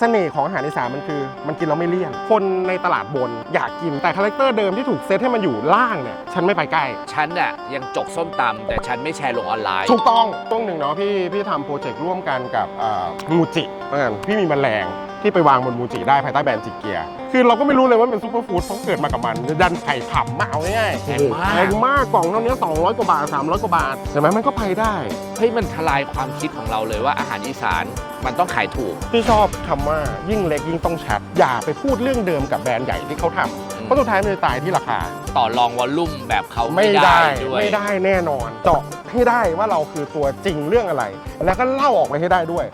เสน่ห์ของอาหารอีสานมันคือ มันกินแล้วไม่เลี่ยน คนในตลาดบนอยากกินแต่คาแรคเตอร์เดิมที่ถูกเซตให้มันอยู่ล่างเนี่ยฉันไม่ไปใกล้ ฉันน่ะยังจกส้มตำแต่ฉันไม่แชร์ลงออนไลน์ ถูกต้องช่วงหนึ่งเนาะพี่พี่ทำโปรเจกต์ร่วมกันกับเอ่อมูจิเหมือนกันพี่มีแมลง ที่ไปวางบนมูจิได้ภายใต้แบรนด์จิเกียร์คือเราก็ไม่รู้เลยว่ามันเป็นซูเปอร์ฟู้ดเพราะเกิดมากับมัน ดันไข่ผำมาเอาง่ายๆแพงมาก แพงมากกล่องเท่านี้200 กว่าบาท 300 กว่าบาทใช่ไหมมันก็ไปได้ เฮ้ยมันทลายความคิดของเราเลยว่าอาหารอีสานมันต้องขายถูกพี่ชอบคำว่ายิ่งเล็กยิ่งต้องชัด อย่าไปพูดเรื่องเดิมกับแบรนด์ใหญ่ที่เขาทำเพราะสุดท้ายมันจะตายที่ราคา ต่อรองวอลลุ่มแบบเขาไม่ไม่ได้ได้ด้วยไม่ได้แน่นอนเจาะให้ได้ว่าเราคือตัวจริงเรื่องอะไร แล้วก็เล่าออกไปให้ได้ด้วย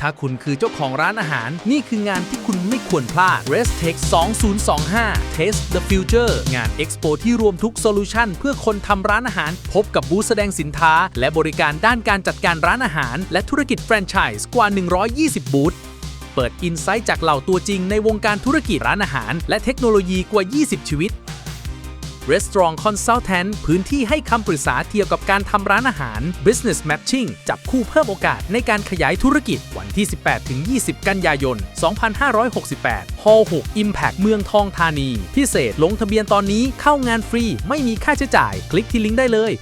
ถ้าคุณคือเจ้าของร้านอาหาร นี่คืองานที่คุณไม่ควรพลาด Restech 2025 Taste the Future งาน Expo ที่รวมทุกโซลูชันเพื่อคนทำร้านอาหาร พบกับบูธแสดงสินค้า และบริการด้านการจัดการร้านอาหาร และธุรกิจแฟรนไชส์กว่า 120 บูธเปิดอินไซต์จากเหล่าตัวจริงในวงการธุรกิจร้านอาหาร และเทคโนโลยีกว่า 20 ชีวิต Restaurant Consultant พื้นที่ให้คำปรึกษาเกี่ยวกับการทำร้านอาหาร Business Matching จับคู่เพิ่มโอกาสในการขยายธุรกิจวันที่ 18-20 กันยายน 2568 Hall 6 Impact เมืองทองธานี พิเศษลงทะเบียนตอนนี้เข้างานฟรี ไม่มีค่าใช้จ่าย คลิกที่ลิงก์ได้เลย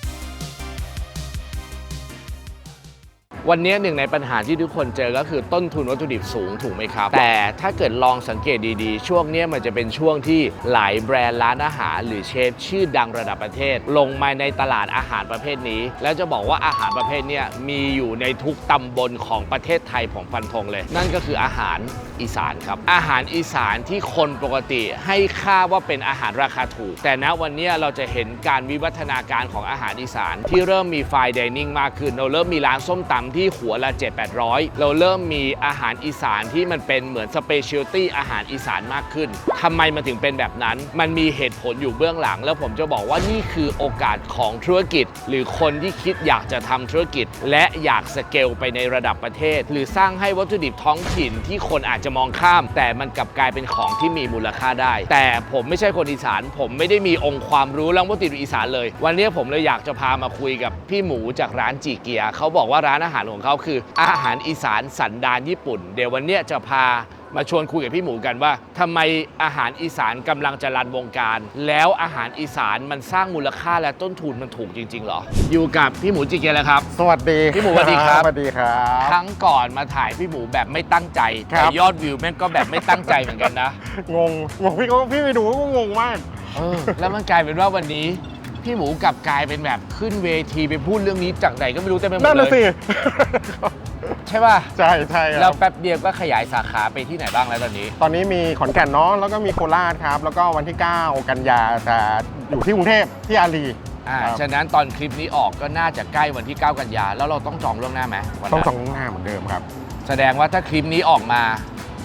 วันนี้หนึ่งในปัญหาที่ทุกคนเจอก็คือต้นทุนวัตถุดิบสูงถูกไหมครับ แต่ถ้าเกิดลองสังเกตดีๆ ช่วงนี้มันจะเป็นช่วงที่หลายแบรนด์ร้านอาหาร หรือเชฟชื่อดังระดับประเทศ ลงมาในตลาดอาหารประเภทนี้ แล้วจะบอกว่าอาหารประเภทนี้มีอยู่ในทุกตำบลของประเทศไทยผมฟันธงเลย นั่นก็คืออาหารอีสานครับ อาหารอีสานที่คนปกติให้ค่าว่าเป็นอาหารราคาถูก แต่ณวันนี้เราจะเห็นการวิวัฒนาการของอาหารอีสาน ที่เริ่มมีไฟดิเนิ่งมากขึ้นเราเริ่มมีร้านส้มตำที่ที่หัวละ 7 800 เราเริ่มมีอาหารอีสานที่มันเป็นเหมือนสเปเชียลตี้อาหารอีสานมากขึ้นทำไมมันถึงเป็นแบบนั้น มันมีเหตุผลอยู่เบื้องหลัง แล้วผมจะบอกว่านี่คือโอกาสของธุรกิจ หรือคนที่คิดอยากจะทำธุรกิจ และอยากสเกลไปในระดับประเทศ หรือสร้างให้วัตถุดิบท้องถิ่นที่คนอาจจะมองข้าม แต่มันกลับกลายเป็นของที่มีมูลค่าได้ แต่ผมไม่ใช่คนอีสาน ผมไม่ได้มีองค์ความรู้เรื่องวัตถุดิบอีสานเลย วันนี้ผมเลยอยากจะพามาคุยกับพี่หมูจากร้านจีเกียเขาบอกว่าร้านอาหารของเขาคือ อาหารอีสานสันดานญี่ปุ่น เดี๋ยววันเนี้ยจะพามาชวนคุยกับพี่หมูกันว่าทำไมอาหารอีสานกำลังจะรันวงการ แล้วอาหารอีสานมันสร้างมูลค่าและต้นทุนมันถูกจริงๆเหรอ อยู่กับพี่หมูจีเกียร์แล้วครับ สวัสดีพี่หมูสวัสดีครับสวัสดีครับครั้งก่อนมาถ่ายพี่หมูแบบไม่ตั้งใจครัแต่บยอดวิวแม่งก็แบบไม่ตั้งใจเหมือนกันนะงงงงพี่ก็พี่ไปดูก็งงมากเออแล้วมันกลายเป็นว่าวันนี้ พี่หมูกลับกลายเป็นแบบขึ้นเวทีไปพูดเรื่องนี้จากไหนก็ไม่รู้เต็มไปหมนั่ดนเลน่ะสิ ย ใช่ป่ะใช่ใช่คแล้รัวบแป๊บเดียวก็ขยายสาขาไปที่ไหนบ้างแล้วตอนนี้ ตอนนี้มีขอนแก่นเนาะแล้วก็มีโคราชครับ แล้วก็วันที่ 9 กันยาจะอยู่ที่กรุงเทพที่อารี อ่า ครับ ฉะนั้นตอนคลิปนี้ออกก็น่าจะใกล้วันที่ 9 กันยา แล้วเราต้องจองล่วงหน้าไหมวันนั้นต้องสองหน้าเหมือนเดิมครับ แสดงว่าถ้าคลิปนี้ออกมา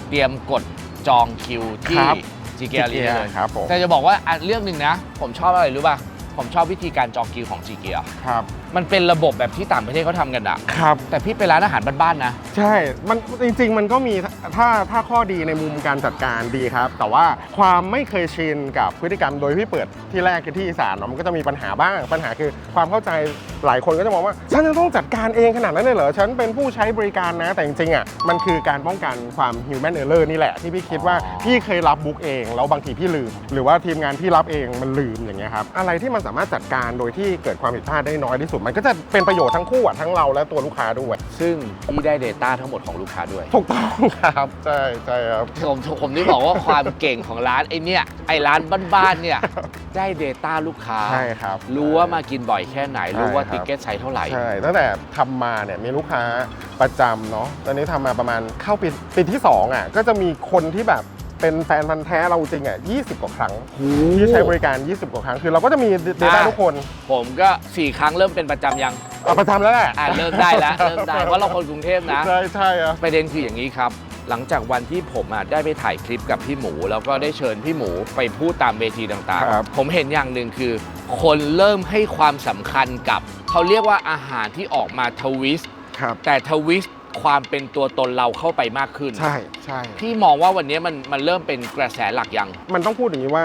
เตรียมกดจองคิวที่ครับจีเกียร์ลีเลยครับผม แต่จะบอกว่าอะเรื่องหนึ่งนะ ผมชอบอะไรรู้ป่ะ ผมชอบวิธีการจองคิวของจีเกียร์ ครับ มันเป็นระบบแบบที่ต่างประเทศเขาทำกันอะครับ แต่พี่ไปร้านอาหารบ้านๆนะ ใช่ มันจริง ๆ มันก็มีถ้าถ้าข้อดีในมุมการจัดการดีครับ แต่ว่าความไม่เคยชินกับพฤติกรรมโดยที่เปิดที่แรกคือที่อีสานเนาะมันก็จะมีปัญหาบ้าง ปัญหาคือความเข้าใจหลายคนก็จะมองว่า ฉันจะต้องจัดการเองขนาดนั้นเลยเหรอ ฉันเป็นผู้ใช้บริการนะ แต่จริงๆอะมันคือการป้องกันความ human error นี่แหละ ที่พี่คิดว่าอ๋อพี่เคยรับบุ๊กเองแล้วบางทีพี่ลืม หรือว่าทีมงานพี่รับเองมันลืมอย่างเงี้ยครับอะไรที่มันสามารถจัดการโดยที่เกิดความผิดพลาดได้น้อยที่สุดมันก็จะเป็นประโยชน์ทั้งคู่อะทั้งเราและตัวลูกค้าด้วย ซึ่งพี่ได้ Data ทั้งหมดของลูกค้าด้วย ถูกต้องครับใช่ใช่ครับ ผมผมนี่บอกว่าความเก่งของร้านไอ้เนี่ยไอ้ร้านบ้านๆเนี่ยได้ Data ลูกค้า ใช่ครับรู้ว่ามากินบ่อยแค่ไหน รู้ว่าใช่ครับ ติ๊กเก็ตไซส์เท่าไหร่ ใช่ตั้งแต่ทำมาเนี่ยมีลูกค้าประจำเนาะตอนนี้ทำมาประมาณเข้าปีปีที่2อะก็จะมีคนที่แบบ เป็นแฟนพันธ์แท้เราจริงอะ20 กว่าครั้งที่ใช้บริการ 20 กว่าครั้ง คือเราก็จะมีเดต้าอะ ทุกคนผมก็ 4 ครั้งเริ่มเป็นประจำยัง เอาประจำแล้วแหละอ่าเริ่มได้แล้วเริ่มได้เพราะเราคนกรุงเทพนะ ใช่ใช่ครับประเด็นคืออย่างนี้ครับ หลังจากวันที่ผมอะได้ไปถ่ายคลิปกับพี่หมู แล้วก็ได้เชิญพี่หมูไปพูดตามเวทีต่างครับ ๆ ผมเห็นอย่างหนึ่งคือ คนเริ่มให้ความสำคัญกับ เขาเรียกว่าอาหารที่ออกมาทวิสต์ครับ แต่ทวิสต์ ความเป็นตัวตนเราเข้าไปมากขึ้น ใช่ใช่พี่มองว่าวันนี้มันมันเริ่มเป็นกระแสหลักยัง มันต้องพูดอย่างนี้ว่า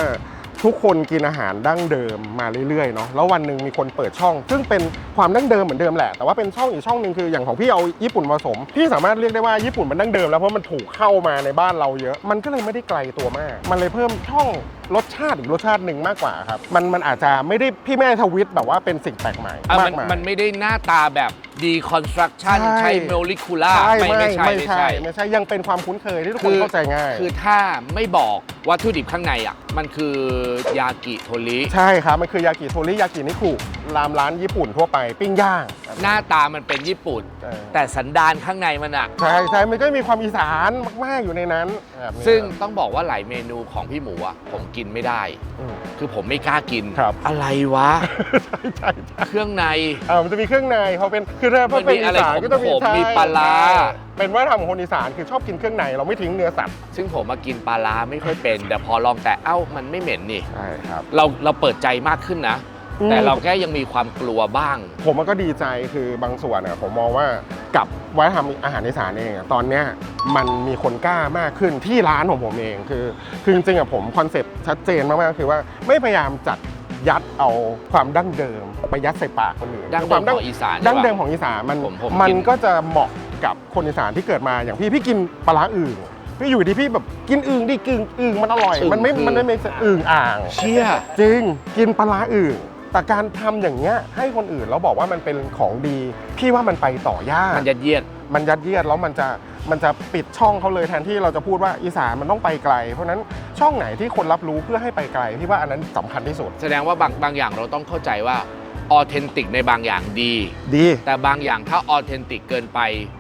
ทุกคนกินอาหารดั้งเดิมมาเรื่อยๆเนาะแล้ววันหนึ่งมีคนเปิดช่อง ซึ่งเป็นความดั้งเดิมเหมือนเดิมแหละ แต่ว่าเป็นช่องอีกช่องหนึ่งคืออย่างของพี่เอาญี่ปุ่นมาผสมพี่สามารถเรียกได้ว่าญี่ปุ่นมันดั้งเดิมแล้วเพราะมันถูกเข้ามาในบ้านเราเยอะ มันก็เลยไม่ได้ไกลตัวมาก มันเลยเพิ่มช่องรสชาติอีกรสชาติหนึ่งมากกว่าครับมันมันอาจจะไม่ได้พี่แม่ทวิตแบบว่าเป็นสิ่งแปลกใหม่อะมามักนมาย มันไม่ได้หน้าตาแบบดีคอนสตรักชั่นใช่ ใช้โมเลกุล่าใช่ไม่ไม่ไม่ใช่ไม่ไม่ใช่ใช่ ไม่ใช่ยังเป็นความคุ้นเคยที่ทุกคนเข้าใจง่าย คือถ้าไม่บอกวัตถุดิบข้างในอะ มันคือยากิโทริใช่ครับ มันคือยากิโทริยากินิคุรามร้านญี่ปุ่นทั่วไปปิ้งย่างหน้าตามันเป็นญี่ปุ่นเออแต่สันดานข้างในมันอะใช่ใช่มันก็มีความอีสานมาก ๆ อยู่ในนั้นแบบนี้ซึ่งต้องบอกว่าหลายเมนูของพี่หมูอะผมกินไม่ได้ อืม คือผมไม่กล้ากิน ครับ อะไรวะ ใช่ใช่ใช่เครื่องใน เออมันจะมีเครื่องในเขาเป็นคือถ้ามันมีเป็นอีอะไรสานก็จะมีขมๆใช่มีปลาร้า ใช่ เป็นวัฒนธรรมของคนอีสานคือชอบกินเครื่องในเราไม่ทิ้งเนื้อสัตว์ซึ่งผมมากินปลาร้าไม่ค่อยเป็น แต่พอลองแต่เอ้ามันไม่เหม็นนี่ ใช่ครับ เราเราเปิดใจมากขึ้นนะ อืม แต่เราแค่ยังมีความกลัวบ้าง ผมมันก็ดีใจคือบางส่วนอะผมมองว่ากับวัฒนธรรมอาหารอีสานเองอะตอนเนี้ยมันมีคนกล้ามากขึ้นที่ร้านของผมเองคือคือจริงๆอะผมคอนเซ็ปต์ชัดเจนมากๆคือว่าไม่พยายามจัดยัดเอาความดั้งเดิม ไปยัดใส่ปากคนอื่นดั้งเดิมความของอีสานดั้งเดิมดีกว่าของอีสานมันผมผมมันกินก็จะเหมาะกับ คนอีสานที่เกิดมาอย่างพี่พี่กินปลาร้าอื่นพี่อยู่ดีพี่แบบกินอึ่งดิกึ่งอึ่งมันอร่อย มันไม่มันไม่เป็นอึ่งอ่างเชี่ยจริงกินปลาร้าอื่นแต่การทำอย่างเงี้ยให้คนอื่นแล้วบอกว่ามันเป็นของดี พี่ว่ามันไปต่อยากมันยัดเยียด มันยัดเยียดแล้วมันจะมันจะปิดช่องเขาเลยแทนที่เราจะพูดว่าอีสานมันต้องไปไกล เพราะฉะนั้นช่องไหนที่คนรับรู้เพื่อให้ไปไกลพี่ว่าอันนั้นสำคัญที่สุด แสดงว่าบางบางอย่างเราต้องเข้าใจว่า ออเทนติกในบางอย่างดี ดี แต่บางอย่างถ้าออเทนติกเกินไป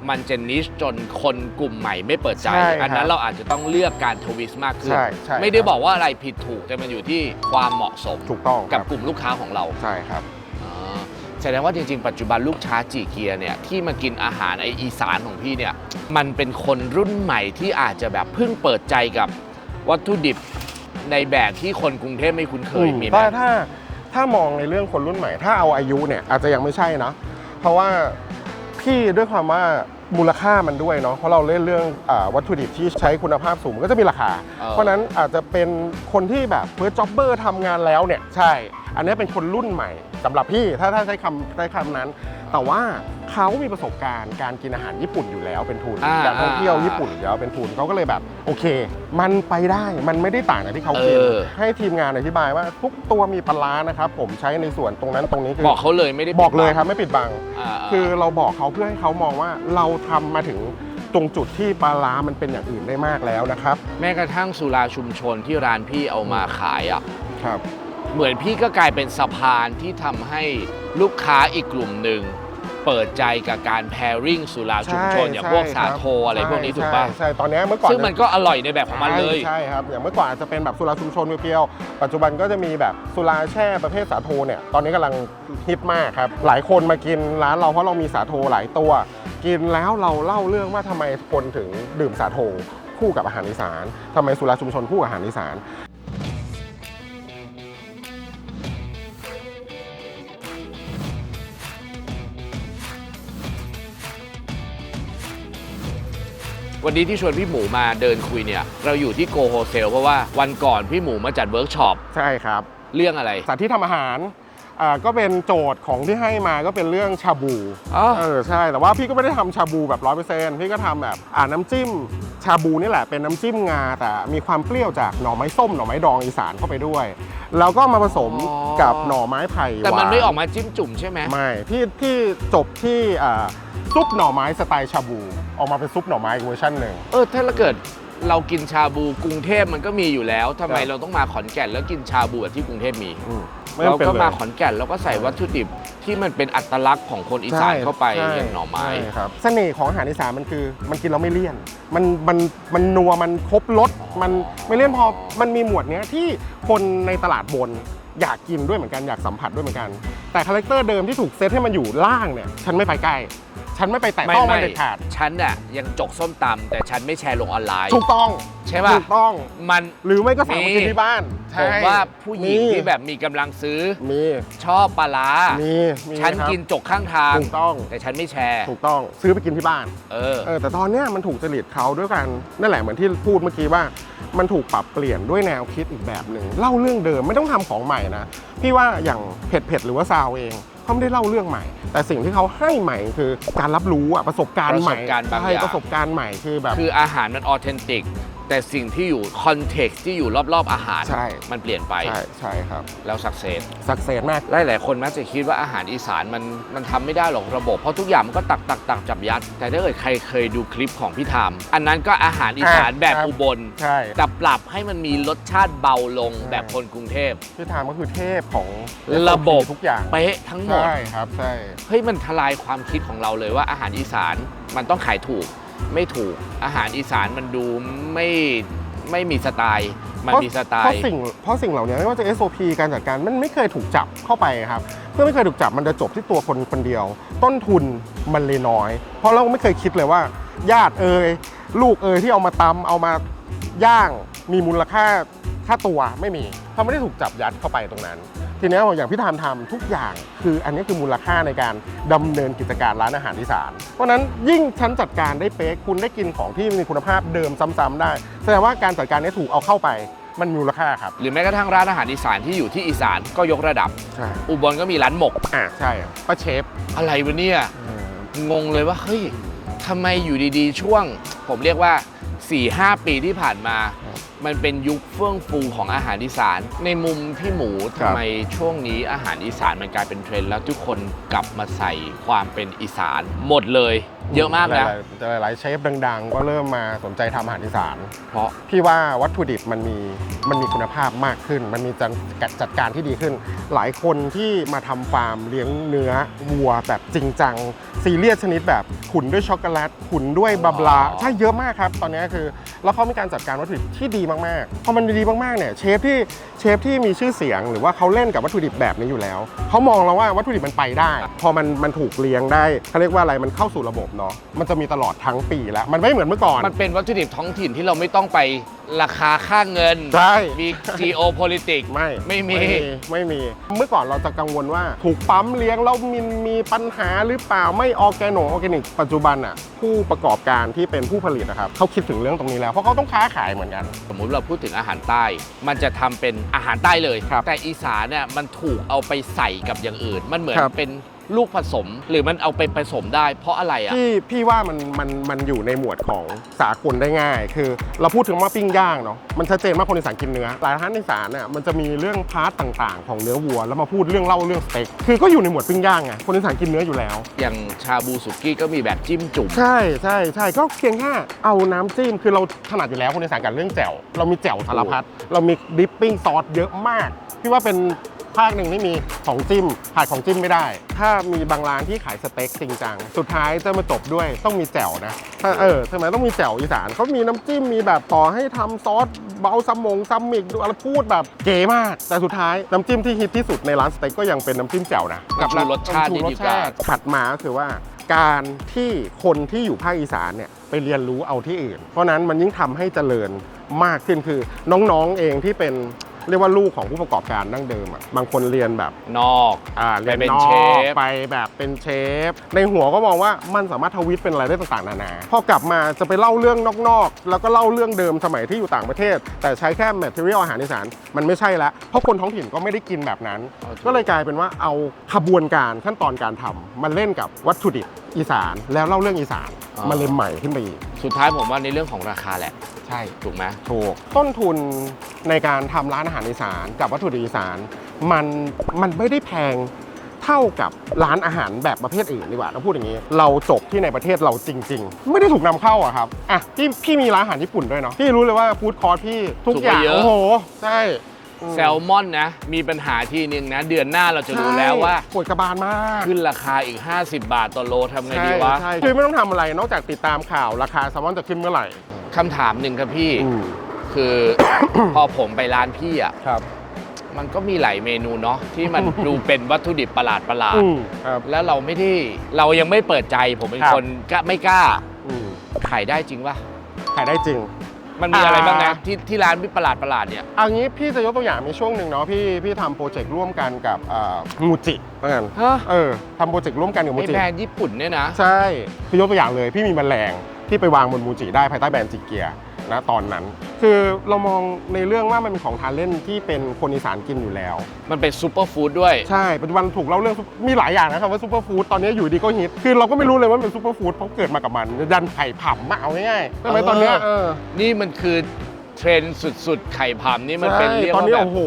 มันจะนิชจนคนกลุ่มใหม่ไม่เปิดใจ ใช่ครับอันนั้นเราอาจจะต้องเลือกการทวิสต์มากขึ้น ใช่ใช่ไม่ได้ครับ บอกว่าอะไรผิดถูกแต่มันอยู่ที่ความเหมาะสมถูกต้องคกัรับบกลุ่มลูกค้าของเรา ใช่ครับ อ่าแสดงว่าจริงๆ ปัจจุบันลูกช้าจีเกียเนี่ยที่มากินอาหารไออีสานของพี่เนี่ยมันเป็นคนรุ่นใหม่ที่อาจจะแบบเพิ่งเปิดใจกับวัตถุดิบในแบบที่คนกรุงเทพไม่คุ้นเคยมีไหม ถ้าถ้า ถ้ามองในเรื่องคนรุ่นใหม่ ถ้าเอาอายุเนี่ยอาจจะยังไม่ใช่นะเพราะว่าพี่ด้วยความว่ามูลค่ามันด้วยเนาะเพราะเราเล่นเรื่องอาวัตถุดิบที่ใช้คุณภาพสูงมันก็จะมีราคาเออเพราะฉะนั้นอาจจะเป็นคนที่แบบเพื่อจ็อบเบอร์ทำงานแล้วเนี่ยใช่ อันนี้เป็นคนรุ่นใหม่สำหรับพี่ถ้าถ้าใช้คำใช้คำนั้น แต่ว่าเขามีประสบการณ์การกินอาหารญี่ปุ่นอยู่แล้วเป็นทุนอ่าการท่องเที่ยวญี่ปุ่นอยู่แล้วเป็นทุนเขาก็เลยแบบโอเค มันไปได้มันไม่ได้ต่างจากที่เขากินเออให้ทีมงานอธิบายว่า ทุกตัวมีปลาร้านะครับผมใช้ในส่วนตรงนั้นตรงนี้คือบอกเขาเลยไม่ได้บอกเลยปิดครับไม่ปิดบังาคือเราบอกเขาเพื่อให้เขามองว่าเราทำมาถึงตรงจุดที่ปลาร้ามันเป็นอย่างอื่นได้มากแล้วนะครับ แม้กระทั่งสุราชุมชนที่ร้านพี่เอามาขายอะครับ เหมือนพี่ก็กลายเป็นสะพานที่ทำให้ลูกค้าอีกกลุ่มหนึ่ง เปิดใจกับการ pairing สุราชุมชน อย่างพวกสาโทอะไรพวกนี้ถูกป่ะใช่ใช่ตอนนี้เมื่อก่อนซึ่งมันก็อร่อยในแบบของมันเลยใช่ใช่ครับอย่างเมื่อก่อนอาจจะเป็นแบบสุราชุมชนเพียวๆปัจจุบันก็จะมีแบบสุราแช่ประเภทสาโทเนี่ยตอนนี้กำลังฮิตมากครับหลายคนมากินร้านเราเพราะเรามีสาโทหลายตัว กินแล้วเราเล่าเรื่องว่าทำไมคนถึงดื่มสาโทคู่กับอาหารอีสานทำไมสุราชุมชนคู่กับอาหารอีสาน วันนี้ที่ชวนพี่หมูมาเดินคุยเนี่ยเราอยู่ที่โกโฮเซลเพราะว่าวันก่อนพี่หมูมาจัดเวิร์กช็อปใช่ครับเรื่องอะไรสาธิตทำอาหารอ่าก็เป็นโจทย์ของที่ให้มาก็เป็นเรื่องชาบูอ๋อเออใช่แต่ว่าพี่ก็ไม่ได้ทำชาบูแบบร้อยเปอร์เซ็นต์พี่ก็ทำแบบอ่าน้ำจิ้มชาบูนี่แหละเป็นน้ำจิ้มงาแต่มีความเปรี้ยวจากหน่อไม้ส้มหน่อไม้ดองอีสานเข้าไปด้วย แล้วก็มาผสมกับหน่อไม้ไผ่แต่มันหวไม่ออกมาจิ้มจุ่มใช่ไหม ไม่พี่พี่จบที่อ่า ซุปหน่อไม้สไตล์ชาบู ออกมาเป็นซุปหน่อไม้อีกเวอร์ชันหนึ่ง เออถ้าเราเกิดเรากินชาบูกรุงเทพมันก็มีอยู่แล้วทำไมครับ เราต้องมาขอนแก่นแล้วกินชาบูแบบที่กรุงเทพมี อืมไม่เราต้องเป็นก็เลย มาขอนแก่นแล้วก็ใส่วัตถุดิบที่มันเป็นอัตลักษณ์ของคนอีสานเข้าไปใช่อย่างหน่อไม้ ใช่ครับเสน่ห์ของอาหารอีสานมันคือ มันกินแล้วไม่เลี่ยน มันมันมันนัวมันครบรสมันไม่เลี่ยนพอมันมีหมวดเนี้ยที่คนในตลาดบนอยากกินด้วยเหมือนกันอยากสัมผัสด้วยเหมือนกัน แต่คาแรคเตอร์เดิมที่ถูกเซตให้มันอยู่ล่างเนี่ยฉันไม่ไปใกล้ ฉันไม่ไปแตะต้องมันเด็ดขาดฉันน่ะยังจกส้มตำแต่ฉันไม่แชร์ลงออนไลน์ ถูกต้องใช่ป่ะถูกต้อง มันหรือไม่ก็สั่งมากินมีที่บ้านผใช่มว่าผู้หญิงมีที่แบบมีกำลังซื้อ มีชอบปลาร้ามีมีฉันครับ กินจกข้างทาง ถูกต้อง แต่ฉันไม่แชร์ ถูกต้องซื้อไปกินที่บ้าน เออ เออแต่ตอนเนี้ยมันถูกจริตเขาด้วยกันนั่นแหละเหมือนที่พูดเมื่อกี้ว่า มันถูกปรับเปลี่ยนด้วยแนวคิดอีกแบบหนึ่งเล่าเรื่องเดิมไม่ต้องทำของใหม่นะ พี่ว่าอย่างเผ็ดเผ็ดๆหรือว่าซาวเอง เขาไม่ได้เล่าเรื่องใหม่ แต่สิ่งที่เขาให้ใหม่คือการรับรู้อะประสบการณ์ใหม่ประสบการณ์บางใช่อย่างประสบการณ์ใหม่คือแบบ คืออาหารมันออเทนติก แต่สิ่งที่อยู่คอนเท็กซ์ที่อยู่รอบๆอาหาร ใช่ มันเปลี่ยนไป ใช่ใช่ครับแล้วสักเซสสักเซสมากหลายๆคนมักจะคิดว่าอาหารอีสานมันมันทำไม่ได้หรอกระบบ เพราะทุกอย่างมันก็ตักตักตักจับยัด แต่ถ้าเกิดใครเคยดูคลิปของพี่ธรรมอันนั้นก็อาหารอีสานอะแบบครับอุบล ใช่ แต่ปรับให้มันมีรสชาติเบาลงใช่แบบคนกรุงเทพพี่ทามก็คือเทพของระบบ ทุกอย่างเป๊ะทั้งหมด ใช่ครับใช่ เฮ้ยมันทลายความคิดของเราเลยว่าอาหารอีสานมันต้องขายถูก ไม่ถูก อาหารอีสานมันดูไม่ไม่มีสไตล์ มันมีสไตเพราะล์ สิ่งเพราะสิ่งเหล่านี้ไม่ว่าจะ SOP การจัดการมันไม่เคยถูกจับเข้าไปครับเมื่อไม่เคยถูกจับมันจะจบที่ตัวคนคนเดียว ต้นทุนมันเลยน้อย เพราะเราไม่เคยคิดเลยว่า ญาติเอ่ยลูกเอ่ยที่เอามาตำเอามาย่างมีมูลค่าค่าตัวไม่มีเขาไม่ได้ถูกจับยัดเข้าไปตรงนั้น ทีนี้อย่างพี่ธามทำทุกอย่าง คืออันนี้คือมูลค่าในการดำเนินกิจการร้านอาหารอีสาน เพราะฉะนั้นยิ่งฉันจัดการได้เป๊ะคุณได้กินของที่มีคุณภาพเดิมซ้ำๆได้ แสดงว่าการจัดการนี้ถูกเอาเข้าไปมันมีมูลค่าครับ หรือแม้กระทั่งร้านอาหารอีสานที่อยู่ที่อีสานก็ยกระดับใช่อุบลก็มีร้านหมกอ่าใช่ป้าเชฟ อะไรวะเนี่ยงงเลยว่าเฮ้ยทำไมอยู่ดีๆ ช่วง ผมเรียกว่า4-5ปีที่ผ่านมา มันเป็นยุคเฟื่องฟูของอาหารอีสาน ในมุมพี่หมูครัทำบ ไมช่วงนี้อาหารอีสานมันกลายเป็นเทรนด์แล้วทุกคนกลับมาใส่ความเป็นอีสาน หมดเลย เยอะมากนะหลายๆหลายๆเชฟดัง ๆ ก็เริ่มมาสนใจทำอาหารอีสาน เพราะพี่ว่าวัตถุดิบมันมีมันมีคุณภาพมากขึ้น มันมีจัดจัดการที่ดีขึ้น หลายคนที่มาทำฟาร์มเลี้ยงเนื้อวัวแบบจริงจังซีเรียสชนิดแบบขุนด้วยช็อกโกแลตขุนด้วยบาบลาอ๋อใช่เยอะมากครับ ตอนนี้คือ แล้วเขามีการจัดการวัตถุดิบที่ดีมากๆพอมันดีมากๆเนี่ยเชฟที่เชฟที่มีชื่อเสียงหรือว่าเขาเล่นกับวัตถุดิบแบบนี้อยู่แล้วเขามองแล้วว่าวัตถุดิบมันไปได้ พอมันมันถูกเลี้ยงได้เขาเรียกว่าอะไรมันเข้าสู่ระบบเนาะมันจะมีตลอดทั้งปีแล้ว มันไม่เหมือนเมื่อก่อน มันเป็นวัตถุดิบท้องถิ่นที่เราไม่ต้องไปราคาค่าเงินใช่ มี geopolitics ไม่ไม่มี ไม่มี เมื่อก่อนเราจะกังวลว่า ถูกปั๊มเลี้ยงแล้วมีมีปัญหาหรือเปล่าไม่ออร์แกโนออร์แกนิก ปัจจุบันอะผู้ประกอบการที่เป็นผู้ผลิตนะครับเขาคิดถึงเรื่องตรงนี้แล้วเพราะเขาต้องค้าขายเหมือนกัน สมมุติเราพูดถึงอาหารใต้ มันจะทำเป็นอาหารใต้เลย ครับแต่อีสานเนี่ยมันถูกเอาไปใส่กับอย่างอื่น มันเหมือนครับ เป็น ลูกผสม หรือมันเอาไปผสมได้ เพราะอะไรอะ พี่พี่ว่ามันมันมันอยู่ในหมวดของสากลได้ง่าย คือ เราพูดถึงว่าปิ้งย่างเนาะมันชัดเจนมากคนอีสานกินเนื้อหลายร้านอีสานเนี่ยมันจะมีเรื่องพาร์ทต่างๆ ของเนื้อวัว แล้วมาพูดเรื่องเล่าเรื่องสเต็กคือก็อยู่ในหมวดปิ้งย่างไงคนอีสานกินเนื้ออยู่แล้ว อย่างชาบูสุกี้ก็มีแบบจิ้มจุ่ม ใช่ใช่ใช่ก็เพียงแค่เอาน้ำจิ้มคือเราถนัดอยู่แล้วคนในสายการเรื่องแจ่วเรามีแจ่วสารพัดเรามีดิปปิ้งซอสเยอะมากพี่ว่าเป็น ภาคหนึ่งที่มีของจิ้มขาดของจิ้มไม่ได้ ถ้ามีบางร้านที่ขายสเต็กจริงจัง สุดท้ายจะมาจบด้วยต้องมีแจ่วนะถ้าเออทำไมต้องมีแจ่วอีสานเขามีน้ำจิ้มมีแบบต่อให้ทำซอสเบาซัมมงซัมมิกดูอะไรพูดแบบเก๋มาก แต่สุดท้ายน้ำจิ้มที่ฮิตที่สุดในร้านสเต็กก็ยังเป็นน้ำจิ้มแจ่วนะมันชูรสชาติชูได้รดีสกว่าชาติถัดมาก็คือว่าการที่คนที่อยู่ภาคอีสานเนี่ยไปเรียนรู้เอาที่อื่น เพราะฉะนั้นมันยิ่งทำให้เจริญมากขึ้นคือน้องๆเองที่เป็น เรียกว่าลูกของผู้ประกอบการดั้งเดิมอะบางคนเรียนแบบนอก อ่าเรียนไปเป็นนอเชกฟ ไปแบบเป็นเชฟ ในหัวก็มองว่ามันสามารถทวิตเป็นอะไรได้ต่างๆนานาพอกลับมาจะไปเล่าเรื่องนอกๆ แล้วก็เล่าเรื่องเดิมสมัยที่อยู่ต่างประเทศ แต่ใช้แค่ material อาหารอีสานมันไม่ใช่แล้วเพราะคนท้องถิ่นก็ไม่ได้กินแบบนั้นก็เลยกลายเป็นว่าเอาขบวนการขั้นตอนการทำมันเล่นกับวัตถุดิบอีสานแล้วเล่าเรื่องอีสานอ่า มัมันเลยใหม่ขึ้นไปอีก สุดท้ายผมว่าในเรื่องของราคาแหละ ใช่ ถูกไหมถูก ต้นทุนในการทำร้านอาหารอีสานกับวัตถุดิบอีสานมันมันไม่ได้แพงเท่ากับร้านอาหารแบบประเภทอื่นดีกว่าต้องพูดอย่างนี้ เราจบที่ในประเทศเราจริง ๆ ไม่ได้ถูกนำเข้าอะครับอะพี่พี่มีร้านอาหารญี่ปุ่นด้วยเนาะพี่รู้เลยว่าฟู้ดคอร์สพี่ทุกอย่างโอ้โหใช่อืม แซลมอนนะ มีปัญหาทีนึงนะ เดือนหน้าเราจะรู้แล้วว่าใช่ปวดกระบาลมาก ขึ้นราคาอีก 50 บาทต่อโลทำไงดีวะ ใช่คือไม่ต้องทำอะไรนอกจากติดตามข่าวราคาแซลมอนจะขึ้นเมื่อไหร่คำถามหนึ่งครับพี่อืมคือพอผมไปร้านพี่อะครับมันก็มีหลายเมนูเนาะที่มันดูเป็นวัตถุดิบประหลาดประหลาดอืมครับแล้วเราไม่ได้เรายังไม่เปิดใจผมเป็นครับคนกล้าไม่กล้าอืมขายได้จริงปะขายได้จริง มันมีอะไรบ้างนะอ่าที่ที่ร้านพี่ประหลาดประหลาดเนี่ย เอางี้พี่จะยกตัวอย่างมีช่วงหนึ่งเนาะพี่พี่ทำโปรเจกต์ร่วมกันกับอ่ามูจิแล้วกันฮะ เออทำโปรเจกต์ร่วมกันกับมูไอจิ แบรนด์ญี่ปุ่นเนี่ยนะ ใช่ คือยกตัวอย่างเลย พี่มีแมลงที่ไปวางบนมูจิได้ภายใต้แบรนด์จิเกีย นะตอนนั้น คือเรามองในเรื่องว่ามันเป็นของทานเล่นที่เป็นคนอีสานกินอยู่แล้ว มันเป็นซูเปอร์ฟู้ดด้วย ใช่ปัจจุบันถูกเล่าเรื่องมีหลายอย่างนะครับว่าซูเปอร์ฟู้ดตอนนี้อยู่ดีก็ฮิตคือเราก็ไม่รู้เลยว่ามันเป็นซูเปอร์ฟู้ดเพราะเกิดมากับมันยันไข่ผำมาเอาง่ายๆใช่ไหมเออตอนเนี้ยเออ นี่มันคือเทรนด์สุดๆ ไข่พำนี่มันเป็นใช่เรียกตอนว่านี้แบบโอ้โห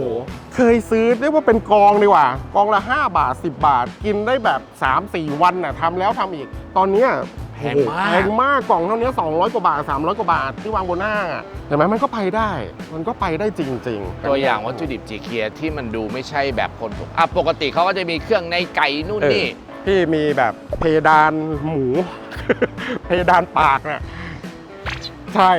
เคยซื้อเรียกว่าเป็นกองดีกว่า กองละ 5 บาท 10 บาท กินได้แบบ 3-4 วันน่ะทำแล้วทำอีก ตอนเนี้ยแพงมาก แพงมากกล่องเท่านี้200 กว่าบาท 300 กว่าบาทที่วางบนหน้าอะเห็นไหมมันก็ไปได้ มันก็ไปได้จริง ๆ ตัวอย่างวัตถุดิบจีเคียที่มันดูไม่ใช่แบบคนปกอะปกติเขาก็จะมีเครื่องในไก่นู่นเออนี่พี่มีแบบเพดานหมู เพดานปากน่ะใช่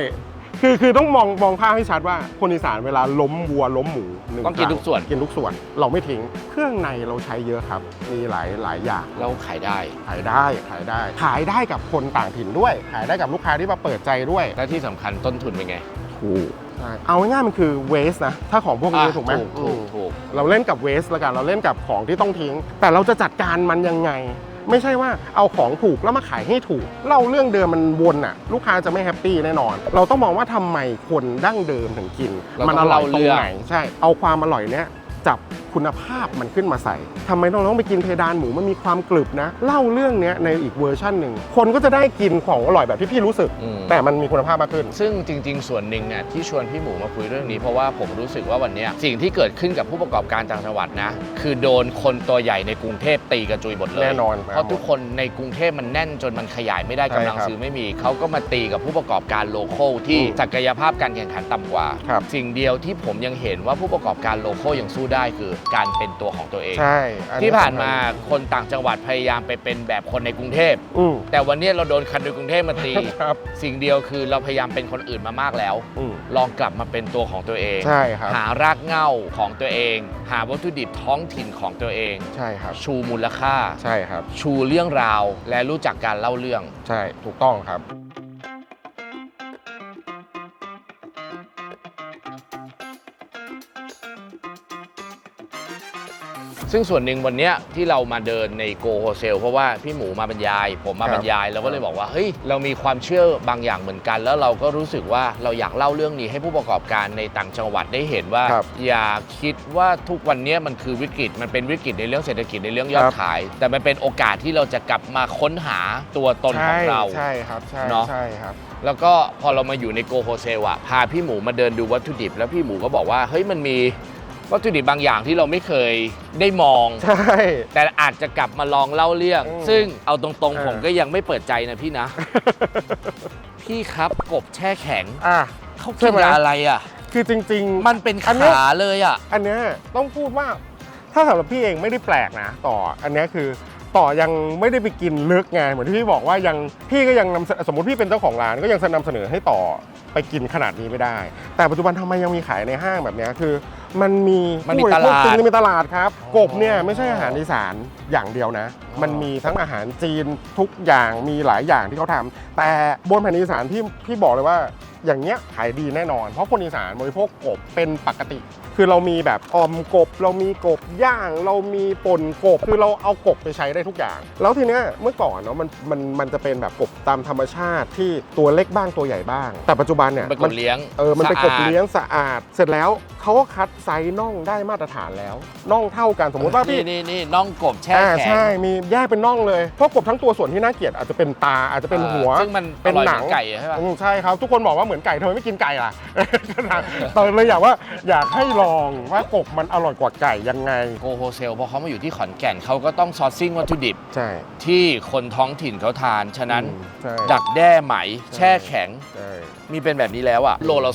คือคือต้องมองมองภาพให้ชัดว่าคนอีสานเวลาล้มวัวล้มหมูหนึ่งต้องกินครั้ทุกส่วน กินทุกส่วน เราไม่ทิ้ง เครื่องในเราใช้เยอะครับ มีหลายหลายอย่างเราขายได้ ขายได้ขายได้ ขายได้กับคนต่างถิ่นด้วย ขายได้กับลูกค้าที่มาเปิดใจด้วยและที่สำคัญต้นทุนเป็นไงถูกใช่เอาง่ายๆมันคือเวสนะถ้าของพวกนี้อะถูกไหมถูกถูกอืมถูกเราเล่นกับเวสแล้วกันเราเล่นกับของที่ต้องทิ้ง แต่เราจะจัดการมันยังไง ไม่ใช่ว่าเอาของถูกแล้วมาขายให้ถูกเล่าเรื่องเดิมมันวนอะ ลูกค้าจะไม่แฮปปี้แน่นอน เราต้องมองว่าทำไมคนดั้งเดิมถึงกินเรามัต้องอร่อยเล่าตรเรื่องงไหนใช่ เอาความอร่อยเนี้ยจับ คุณภาพมันขึ้นมาใส่ทำไมต้องต้องไปกินเพดานหมูมันมีความกรึบนะ เล่าเรื่องเนี้ยในอีกเวอร์ชันหนึ่งคนก็จะได้กินของอร่อยแบบที่พี่รู้สึกอืมแต่มันมีคุณภาพมากขึ้น ซึ่งจริง ๆ ส่วนหนึ่งเนี่ยที่ชวนพี่หมูมาคุยเรื่องนี้เพราะว่าผมรู้สึกว่าวันเนี้ยสิ่งที่เกิดขึ้นกับผู้ประกอบการต่างจังหวัดนะ คือโดนคนตัวใหญ่ในกรุงเทพตีกระจุยหมดเลยแน่นอนเพราะทุกคนในกรุงเทพมันแน่นจนมันขยายไม่ได้ใช่กำลังครับซื้อไม่มีเขาก็มาตีกับผู้ประกอบการโลโก้ที่อืมศักยภาพการแข่งขันต่ำกว่าครับสิ่งเดียวที่ผมยังเห็นว่าผู้ประกอบการโลโก้ยังสู้ได้คือการเป็นตัวของตัวเอง ใช่อัที่ผ่านมาคนต่างจังหวัดพยายามไปเป็นแบบคนในกรุงเทพ อืม แต่วันนี้เราโดนคันในกรุงเทพมาตี ครับ สิ่งเดียวคือเราพยายามเป็นคนอื่นมามากแล้ว อืมลองกลับมาเป็นตัวของตัวเอง ใช่ครับ หารากเหง้าของตัวเอง หาวัตถุดิบท้องถิ่นของตัวเอง ใช่ครับ ชูมูลค่า ใช่ครับ ชูเรื่องราวและรู้จักการเล่าเรื่อง ใช่ถูกต้องครับ ซึ่งส่วนหนึ่งวันเนี้ยที่เรามาเดินในโกโฮเซลเพราะว่าพี่หมูมาบรรยาย ผมมาครับบรรยายเราก็เลยบอกว่าเฮ้ยเรามีความเชื่อบางอย่างเหมือนกัน แล้วเราก็รู้สึกว่าเราอยากเล่าเรื่องนี้ให้ผู้ประกอบการในต่างจังหวัดได้เห็นว่า ครับอย่าคิดว่าทุกวันเนี้ยมันคือวิกฤตมันเป็นวิกฤตในเรื่องเศรษฐกิจในเรื่องยอดครับ ขาย แต่มันเป็นโอกาสที่เราจะกลับมาค้นหาตัวตนของเรา ใช่ครับใช่เนอะ ใช่ครับ แล้วก็พอเรามาอยู่ในโกโฮเซลอะพาพี่หมูมาเดินดูวัตถุดิบ แล้วพี่หมูก็บอกว่าเฮ้ยมันมี วัตถุดิบบางอย่างที่เราไม่เคยได้มอง ใช่ แต่อาจจะกลับมาลองเล่าเรื่อง อืมซึ่งเอาตรงเออๆผมก็ยังไม่เปิดใจนะพี่นะ พี่ครับกบแช่แข็งอะ เขาใช่กินไหม อะไรอะ คือจริงๆมันเป็นอันเนี้ย ขาเลยอะ อันเนี้ยต้องพูดว่าถ้าสำหรับพี่เองไม่ได้แปลกนะ ต่ออันเนี้ยคือต่อยังไม่ได้ไปกินลึกไงเหมือนที่พี่บอกว่ายังพี่ก็ยังนำเสสมมติพี่เป็นเจ้าของร้านก็ยังนำเสนอให้ต่อไปกินขนาดนี้ไม่ได้ แต่ปัจจุบันทำไมยังมีขายในห้างแบบเนี้ยคือ มันมีมันมีผู้บริโภคตลาดจริงๆมีตลาดครับอ๋อกบเนี่ยไม่ใช่อาหารอีสานอย่างเดียวนะอ๋อมันมีทั้งอาหารจีนทุกอย่างมีหลายอย่างที่เขาทำแต่บนแผ่นดินอีสานที่พี่บอกเลยว่าอย่างเงี้ยขายดีแน่นอน เพราะคนอีสานบริโภคกบเป็นปกติ คือเรามีแบบออมกบ เรามีกบย่าง เรามีป่นกบ คือเราเอากบไปใช้ได้ทุกอย่าง แล้วทีเนี้ยเมื่อก่อนเนาะมันมันมันจะเป็นแบบกบตามธรรมชาติที่ตัวเล็กบ้างตัวใหญ่บ้าง แต่ปัจจุบันเนี่ยเป็นกบเลี้ยงเออมันเป็นกบสะอาดเลี้ยงสะอาด เสร็จแล้วเขาก็คัดไซส์น่องได้มาตรฐานแล้วน่องเท่ากันสมมติว่าพี่นี่นี่นี่น้องกบแช่อ่าแข็งใช่มีแยกเป็นน่องเลยเพราะกบทั้งตัวส่วนที่น่าเกลียดอาจจะเป็นตาอาจจะเป็นหัวซึ่งมันเป็นอร่อยหเหนัมืองนไก่อะใช่ป่ะอืมใช่ครับทุกคนบอกว่าเหมือนไก่ทำไมไม่กินไก่ล่ะตอนเลยอยากว่าอยากให้ลอง ว่ากบมันอร่อยกว่าไก่ยังไง โกโฮเซลพอเขามาอยู่ที่ขอนแก่นเขาก็ต้องซอร์ซิ่งวัตถุดิบใช่ ที่คนท้องถิ่นเขาทาน ฉะนั้น อืมใช่ ดักแด้ไหม แช่แข็ง ใช่มีเป็นแบบนี้แล้วอะโลละ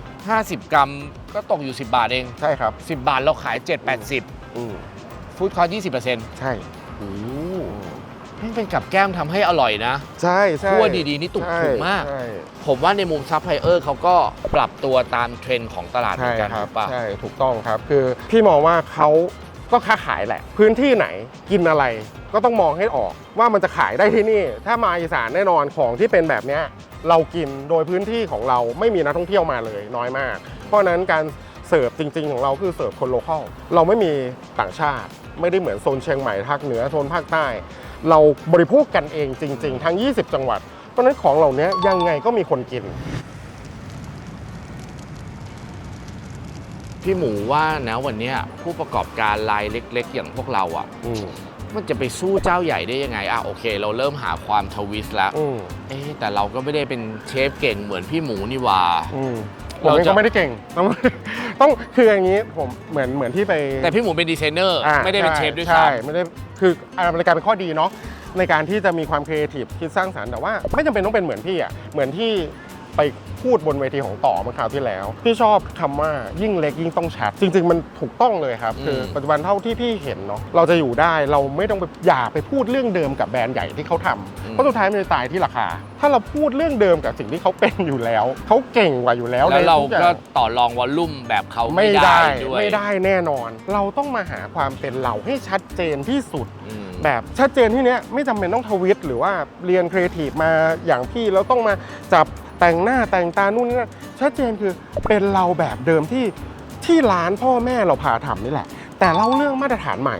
200 50 กรัมก็ตกอยู่ 10 บาทเอง ใช่ครับ10 บาทเราขาย 7 80 อืมฟู้ดคอร์20%ใช่ โอ้นี่ เป็นกับแก้มทำให้อร่อยนะใช่ใช่คั่วดีๆ นี่ตุกใช่ถูกมาก ใช่ผมว่าในมุมซัพพลายเออร์เขาก็ปรับตัวตามเทรนด์ของตลาดเหมืใช่อนกันครัถูบกปะใช่ถูกต้องครับคือพี่มองว่าเขาก็ค้าขายแหละ พื้นที่ไหนกินอะไรก็ต้องมองให้ออกว่ามันจะขายได้ที่นี่ ถ้ามาอีสานแน่นอนของที่เป็นแบบเนี้ยเรากินโดยพื้นที่ของเราไม่มีนักท่องเที่ยวมาเลยน้อยมาก เพราะฉะนั้นการเสิร์ฟจริง ๆ ของเราคือเสิร์ฟคนโลคอลเราไม่มีต่างชาติ ไม่ได้เหมือนโซนเชียงใหม่ภาคเหนือโซนภาคใต้ เราบริโภคกันเองจริง ๆ ทั้ง 20 จังหวัด เพราะฉะนั้นของเหล่านี้ยังไงก็มีคนกิน พี่หมูว่านะวันเนี้ยผู้ประกอบการรายเล็ก ๆ อย่างพวกเราอะ อืมมันจะไปสู้เจ้าใหญ่ได้ยังไง อะโอเค เราเริ่มหาความทวิสต์แล้ว อืมเอ๊ะแต่เราก็ไม่ได้เป็นเชฟเก่งเหมือนพี่หมูนี่หว่า อืม ผมเราเองจะก็ไม่ได้เก่ง ต้องต้องคืออย่างนี้ผมเหมือนเหมือนที่ไปแต่พี่หมูเป็นดีไซเนอร์อ่าไม่ได้เป็นใเชฟด้วยใช่ซ้ำ ไม่ได้คืออะไรมันกลายเป็นข้อดีเนาะในการที่จะมีความครีเอทีฟคิดสร้างสรรค์แต่ว่าไม่จำเป็นต้องเป็นเหมือนพี่อะเหมือนที่ ไปพูดบนเวทีของต่อเมื่อคราวที่แล้วพี่ชอบคำว่ายิ่งเล็กยิ่งต้องชัด จริง ๆ มันถูกต้องเลยครับ คือปัจจุบันเท่าที่พี่เห็นเนาะเราจะอยู่ได้เราไม่ต้องไปอย่าไปพูดเรื่องเดิมกับแบรนด์ใหญ่ที่เขาทำเพราะสุดท้ายมันจะตายที่ราคา ถ้าเราพูดเรื่องเดิมกับสิ่งที่เขาเป็นอยู่แล้วเขาเก่งกว่าอยู่แล้วแล้วเราในทุอย่งก็ต่อรองวอลลุ่มแบบเขาไม่ไม่ได้ได้ด้วยไม่ได้แน่นอน เราต้องมาหาความเป็นเราให้ชัดเจนที่สุดอืม แบบชัดเจนที่เนี้ยไม่จำเป็นต้องทวิตหรือว่าเรียนครีเอทีฟมาอย่างพี่แล้วต้องมาจับแต่งหน้าแต่งตานู่นนี่นั่นชัดเจนคือเป็นเราแบบเดิมที่ที่ร้านพ่อแม่เราพาทำนี่แหละ แต่เล่าเรื่องมาตรฐานใหม่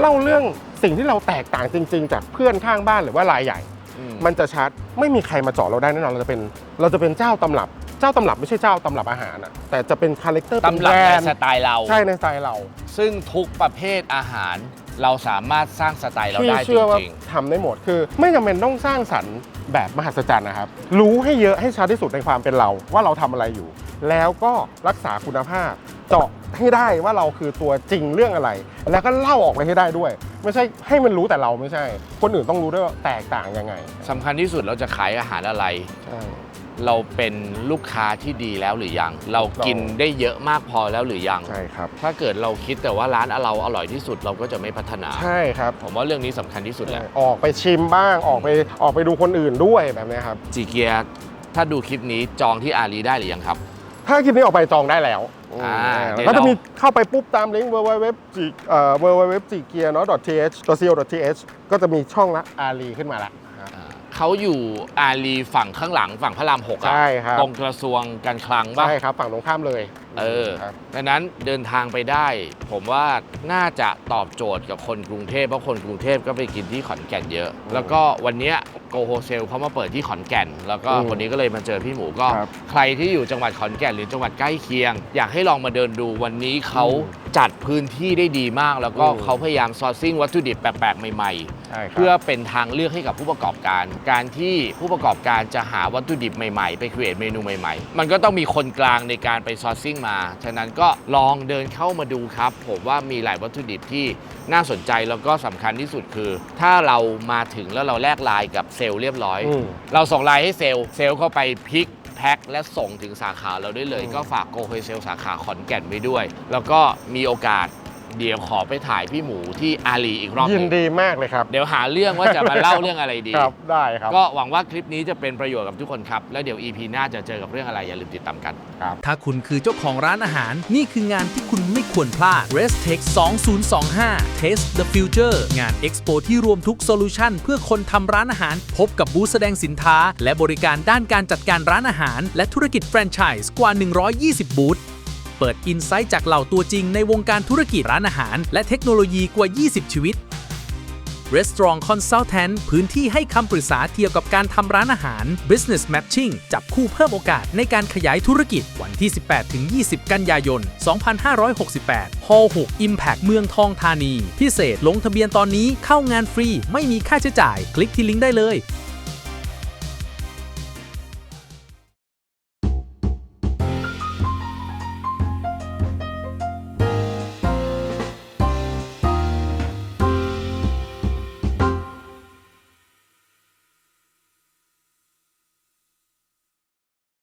เล่าเรื่องสิ่งที่เราแตกต่างจริง ๆ จากเพื่อนข้างบ้านหรือว่ารายใหญ่อืมมันจะชัดไม่มีใครมาเจาะเราได้แน่นอนเราจะเป็นเราจะเป็นเจ้าตำรับเจ้าตำรับไม่ใช่เจ้าตำรับอาหารนะแต่จะเป็นคาแรคเตอร์เป็นตำแบรับรในนด์สไตล์เรา ใช่ในสไตล์เรา ซึ่งทุกประเภทอาหาร เราสามารถสร้างสไตล์เราพี่ได้จเชื่อว่าริงทำได้หมดคือ ไม่จำเป็นต้องสร้างสรรค์แบบมหัศจรรย์นะครับ รู้ให้เยอะให้ชัดที่สุดในความเป็นเรา ว่าเราทำอะไรอยู่ แล้วก็รักษาคุณภาพ เจาะให้ได้ว่าเราคือตัวจริงเรื่องอะไร แล้วก็เล่าออกไปให้ได้ด้วย ไม่ใช่ให้มันรู้แต่เราไม่ใช่ คนอื่นต้องรู้ด้วยว่าแตกต่างยังไงๆสำคัญที่สุดเราจะขายอาหารอะไร ใช่ เราเป็นลูกค้าที่ดีแล้วหรือยัง เรากินได้เยอะมากพอแล้วหรือยัง ใช่ครับ ถ้าเกิดเราคิดแต่ว่าร้านเราอร่อยที่สุดเราก็จะไม่พัฒนา ใช่ครับ ผมว่าเรื่องนี้สำคัญที่สุดแหละออกไปชิมบ้างออกไปออกไปดูคนอื่นด้วยแบบเนี้ยครับ จีเกียร์ถ้าดูคลิปนี้จองที่อาลีได้หรือยังครับ ถ้าคลิปนี้ออกไปจองได้แล้วอ่าอืมเดี๋ยวแล้วก็จะเรามีมีเข้าไปปุ๊บตามลิงก์ www จีเอ่อ www จีเกียร์เนาะ .th .co.th ก็จะมีช่องละอารีขึ้นมาละอ่า เขาอยู่อาลีฝั่งข้างหลังฝั่งพระรามหกอะใช่ครับ ตรงกระทรวงการคลังป่ะ ใช่ครับ ฝั่งตรงข้ามเลยเออ ครับ ดังนั้นเดินทางไปได้ ผมว่าน่าจะตอบโจทย์กับคนกรุงเทพเพราะคนกรุงเทพก็ไปกินที่ขอนแก่นเยอะ แล้วก็วันเนี้โกโฮเซลเขามาเปิดที่ขอนแก่น แล้วก็อืมวันนี้ก็เลยมาเจอพี่หมูก็ ครับใครที่อยู่จังหวัดขอนแก่นหรือจังหวัดใกล้เคียง อยากให้ลองมาเดินดูวันนี้เขาอืมจัดพื้นที่ได้ดีมาก แล้วก็อืม เขาพยายามซอร์ซิ่งวัตถุดิบแปลกๆใหม่ๆ ใช่ครับ เพื่อเป็นทางเลือกให้กับผู้ประกอบการ การที่ผู้ประกอบการจะหาวัตถุดิบใหม่ๆ ไปครีเอทเมนูใหม่ๆ มันก็ต้องมีคนกลางในการไปซอร์ซิ่งมา ฉะนั้นก็ลองเดินเข้ามาดูครับ ผมว่ามีหลายวัตถุดิบที่น่าสนใจแล้วก็สำคัญที่สุดคือ ถ้าเรามาถึงแล้วเราแลกไลน์กับเซลล์เรียบร้อย อืม เราส่งไลน์ให้เซลล์เซลล์เข้าไปพิกแพ็คและส่งถึงสาขาเราได้เลยอืมก็ฝากโกโฮเซลสาขาขอนแก่นไว้ด้วย แล้วก็มีโอกาส เดี๋ยวขอไปถ่ายพี่หมูที่อาลีอีกรอบหยินึนงดีมากเลยครับ เดี๋ยวหาเรื่องว่าจะมาเล่าเรื่องอะไรดี ครับได้ครับ ก็หวังว่าคลิปนี้จะเป็นประโยชน์กับทุกคนครับ แล้วเดี๋ยว EP หน้าจะเจอกับเรื่องอะไรอย่าลืมติดตามกัน ถ้าคุณคือเจ้าของร้านอาหาร นี่คืองานที่คุณไม่ควรพลาด Restech 2025 Taste the Future งาน Expo ที่รวมทุกโซลูชันเพื่อคนทำร้านอาหาร พบกับบูธแสดงสินค้า และบริการด้านการจัดการร้านอาหาร และธุรกิจแฟรนไชส์กว่า 120 บูธ เปิดอินไซต์จากเหล่าตัวจริงในวงการธุรกิจร้านอาหาร และเทคโนโลยีกว่า 20 ชีวิต Restaurant Consultant พื้นที่ให้คำปรึกษาเกี่ยวกับการทำร้านอาหาร Business Matching จับคู่เพิ่มโอกาสในการขยายธุรกิจวันที่ 18-20 กันยายน 2568 Hall 6 Impact เมืองทองธานี พิเศษลงทะเบียนตอนนี้เข้างานฟรี ไม่มีค่าใช้จ่าย คลิกที่ลิงก์ได้เลย